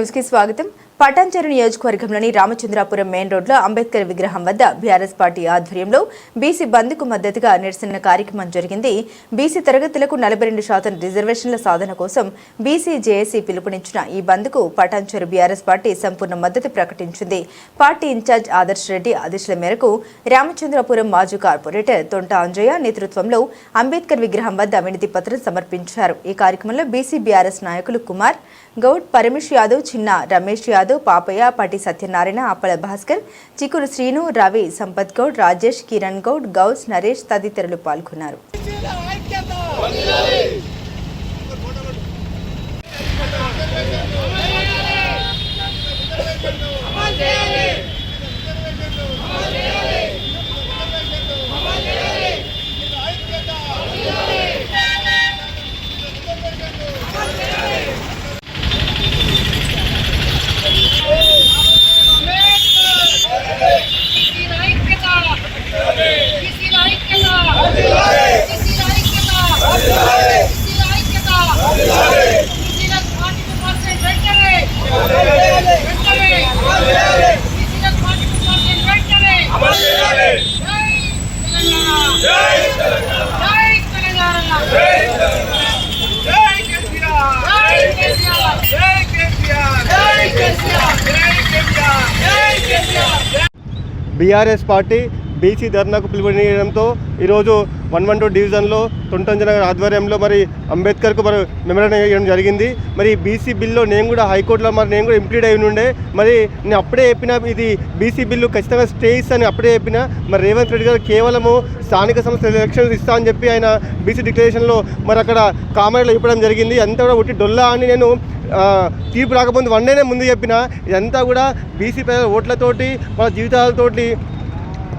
న్యూస్కి స్వాగతం. పటాంచెరు నియోజకవర్గంలోని రామచంద్రాపురం మెయిన్ రోడ్లో అంబేద్కర్ విగ్రహం వద్ద బీఆర్ఎస్ పార్టీ ఆధ్వర్యంలో బీసీ బంద్కు మద్దతుగా నిరసన కార్యక్రమం జరిగింది. బీసీ తరగతులకు నలభై రెండు శాతం రిజర్వేషన్ల సాధన కోసం బీసీ జేఏసీ పిలుపునిచ్చిన ఈ బంద్కు పటాంచెరు బీఆర్ఎస్ పార్టీ సంపూర్ణ మద్దతు ప్రకటించింది. పార్టీ ఇన్ఛార్జ్ ఆదర్శ్ రెడ్డి ఆదేశాల మేరకు రామచంద్రాపురం మాజీ కార్పొరేటర్ తొంట అంజయ్య నేతృత్వంలో అంబేద్కర్ విగ్రహం వద్ద వినతి పత్రం సమర్పించారు. ఈ కార్యక్రమంలో బీసీ బీఆర్ఎస్ నాయకులు కుమార్ గౌడ్ పరమేష్ యాదవ్ చిన్న రమేష్ యాదవ్ పాపయ్య పటి సత్యనారాయణ అప్పల భాస్కర్ చిక్కురు శ్రీను రవి సంపత్ గౌడ్ రాజేష్ కిరణ్ గౌడ్ గౌస్ నరేష్ తదితరులు పాల్గొన్నారు. బీఆర్ఎస్ పార్టీ బీసీ ధర్నాకు పిలుపునియడంతో ఈరోజు వన్ వన్ టూ డివిజన్లో తొంటంజన ఆధ్వర్యంలో మరి అంబేద్కర్కు మరి మెమోరాండం చేయడం జరిగింది. మరి బీసీ బిల్లో నేను కూడా హైకోర్టులో మరి నేను కూడా ఇంప్లీడ్ అయి ఉండే మరి నేను అప్పుడే చెప్పిన ఇది బీసీ బిల్లు ఖచ్చితంగా స్టేస్ అని అప్పుడే చెప్పిన. మరి రేవంత్ రెడ్డి గారు కేవలము స్థానిక సంస్థల ఎలక్షన్స్ ఇస్తా అని చెప్పి ఆయన బీసీ డిక్లరేషన్లో మరి అక్కడ కామెంట్లో ఇవ్వడం జరిగింది. అంతా కూడా ఒట్టి డొల్లా అని నేను తీర్పు రాకముందు వన్ డేనే ముందు చెప్పిన. ఇదంతా కూడా బీసీ ప్రజల ఓట్లతోటి వాళ్ళ జీవితాలతోటి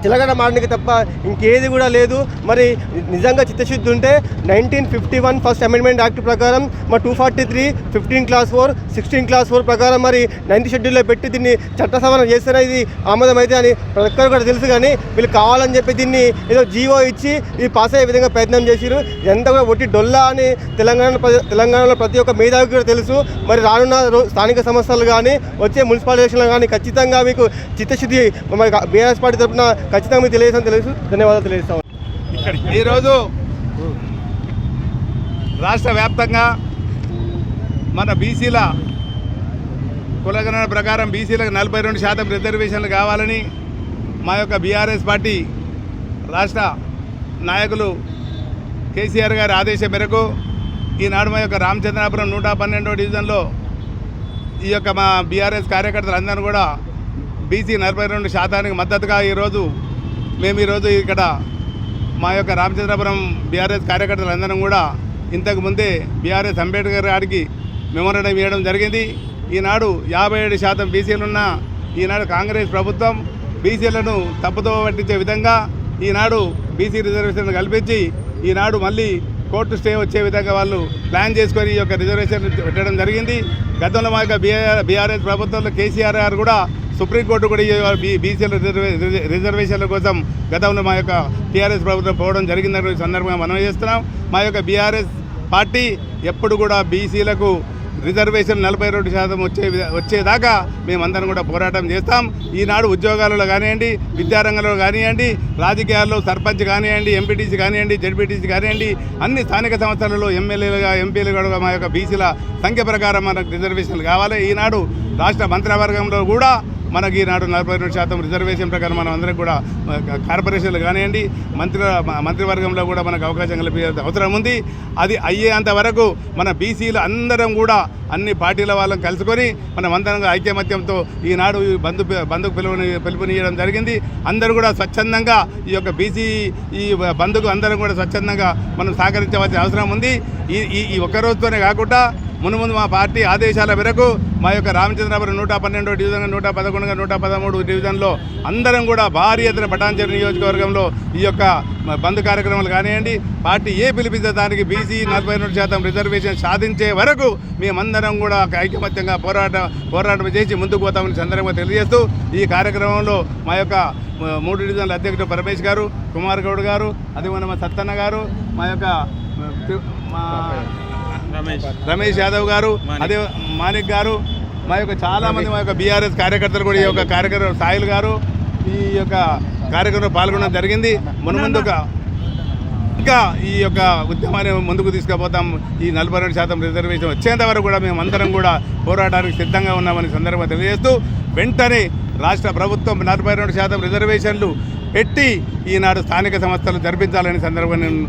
తెలంగాణ మారడానికి తప్ప ఇంకేది కూడా లేదు. మరి నిజంగా చిత్తశుద్ధి ఉంటే nineteen fifty one first amendment act ప్రకారం మరి two forty three fifteen clause four sixteen clause four ప్రకారం మరి నైన్త్ షెడ్యూల్లో పెట్టి దీన్ని చట్ట సవరణ చేస్తేనే ఇది ఆమోదం అయితే అని ప్రతి ఒక్కరు కూడా తెలుసు కానీ వీళ్ళు కావాలని చెప్పి దీన్ని ఏదో జీవో ఇచ్చి ఇది పాస్ అయ్యే విధంగా ప్రయత్నం చేసిరు ఎంత కూడా ఒట్టి డొల్లా అని తెలంగాణ ప్ర- తెలంగాణలో ప్రతి ఒక్క మేధావికి కూడా తెలుసు. మరి రానున్న స్థానిక సంస్థలు కానీ వచ్చే మున్సిపల్ ఎలక్షన్లు కానీ ఖచ్చితంగా మీకు చిత్తశుద్ధి మరి బీఆర్ఎస్ పార్టీ తరఫున ఖచ్చితంగా మీకు తెలియజేస్తాను తెలుసు. ధన్యవాదాలు తెలియజేస్తాం ఈరోజు రాష్ట్ర వ్యాప్తంగా మన బీసీల కులగణన ప్రకారం బీసీలకు నలభై రెండు శాతం రిజర్వేషన్లు కావాలని మా యొక్క బీఆర్ఎస్ పార్టీ రాష్ట్ర నాయకులు కేసీఆర్ గారి ఆదేశం మేరకు ఈనాడు మా యొక్క రామచంద్రాపురం నూట పన్నెండో డివిజన్లో ఈ యొక్క మా బీఆర్ఎస్ కార్యకర్తలు అందరూ కూడా బీసీ నలభై రెండు శాతానికి మద్దతుగా ఈరోజు మేము ఈరోజు ఇక్కడ మా యొక్క రామచంద్రపురం బీఆర్ఎస్ కార్యకర్తలందరం కూడా ఇంతకు ముందే బీఆర్ఎస్ అంబేద్కర్ గారికి మెమోరాండం ఇవ్వడం జరిగింది. ఈనాడు యాభై ఏడు శాతం బీసీలున్న ఈనాడు కాంగ్రెస్ ప్రభుత్వం బీసీలను తప్పుతో పట్టించే విధంగా ఈనాడు బీసీ రిజర్వేషన్ కల్పించి ఈనాడు మళ్ళీ కోర్టు స్టే వచ్చే విధంగా వాళ్ళు ప్లాన్ చేసుకొని ఈ యొక్క రిజర్వేషన్ పెట్టడం జరిగింది. గతంలో మా యొక్క బీఆర్ బీఆర్ఎస్ ప్రభుత్వంలో కేసీఆర్ గారు కూడా సుప్రీంకోర్టు కూడా ఈ బీసీల రిజర్వే రిజర్వేషన్ల కోసం గతంలో మా యొక్క టీఆర్ఎస్ ప్రభుత్వం పోవడం జరిగిందని సందర్భంగా మనం చేస్తున్నాం. మా యొక్క బీఆర్ఎస్ పార్టీ ఎప్పుడు కూడా బీసీలకు రిజర్వేషన్ నలభై రెండు శాతం వచ్చే వచ్చేదాకా మేమందరం కూడా పోరాటం చేస్తాం. ఈనాడు ఉద్యోగాలలో కానివ్వండి విద్యారంగంలో కానివ్వండి రాజకీయాల్లో సర్పంచ్ కానివ్వండి ఎంపీటీసీ కానివ్వండి జడ్పీటీసీ కానివ్వండి అన్ని స్థానిక సంస్థలలో ఎమ్మెల్యేలుగా ఎంపీలుగా మా యొక్క బీసీల సంఖ్య ప్రకారం మనకు రిజర్వేషన్లు కావాలి. ఈనాడు రాష్ట్ర మంత్రివర్గంలో కూడా మనకి ఈనాడు నలభై రెండు శాతం రిజర్వేషన్ ప్రకారం మనం అందరం కూడా కార్పొరేషన్లు కానివ్వండి మంత్రి మంత్రివర్గంలో కూడా మనకు అవకాశం కలిపే అవసరం ఉంది. అది అయ్యేంత వరకు మన బీసీలు అందరం కూడా అన్ని పార్టీల వాళ్ళని కలుసుకొని మనం అందరంగా ఐక్యమత్యంతో ఈనాడు ఈ బంధు బంధుకు పిలుపుని పిలుపునియడం జరిగింది. అందరూ కూడా స్వచ్ఛందంగా ఈ యొక్క బీసీ ఈ బంధుకు అందరం కూడా స్వచ్ఛందంగా మనం సహకరించవలసిన అవసరం ఉంది. ఈ ఈ- ఈ ఒక్క రోజుతోనే కాకుండా మును ముందు మా పార్టీ ఆదేశాల మేరకు మా యొక్క రామచంద్రపురం నూట పన్నెండో డివిజన్ నూట పదకొండుగా నూట పదమూడు డివిజన్లో అందరం కూడా భారీ ఎత్తున పటాన్చెరు నియోజకవర్గంలో ఈ యొక్క బంద్ కార్యక్రమాలు కానివ్వండి పార్టీ ఏ పిలిపిస్తే దానికి బీసీ నలభై రెండు శాతం రిజర్వేషన్ సాధించే వరకు మేమందరం కూడా ఒక ఐకమత్యంగా పోరాట పోరాటం చేసి ముందుకు పోతామని సందర్భంగా తెలియజేస్తూ ఈ కార్యక్రమంలో మా యొక్క మూడు డివిజన్ల అధ్యక్షుడు పరమేష్ గారు కుమార్ గౌడ్ గారు అదే మన మా సత్తన్న గారు మా యొక్క మా రమేష్. యాదవ్ గారు అదే మాణిక్ గారు మా యొక్క చాలా మంది మా యొక్క బీఆర్ఎస్ కార్యకర్తలు కూడా ఈ యొక్క కార్యక్రమం సాయిల్ గారు ఈ యొక్క కార్యక్రమంలో పాల్గొనడం జరిగింది. మున్ముందుగా ఇంకా ఈ యొక్క ఉద్యమాన్ని ముందుకు తీసుకుపోతాం. ఈ నలభై రెండు శాతం రిజర్వేషన్ వచ్చేంత వరకు కూడా మేము అందరం కూడా పోరాటానికి సిద్ధంగా ఉన్నామని సందర్భంగా తెలియజేస్తూ వెంటనే రాష్ట్ర ప్రభుత్వం నలభై రెండు శాతం రిజర్వేషన్లు పెట్టి ఈనాడు స్థానిక సంస్థలు జరిపించాలని సందర్భంగా నేను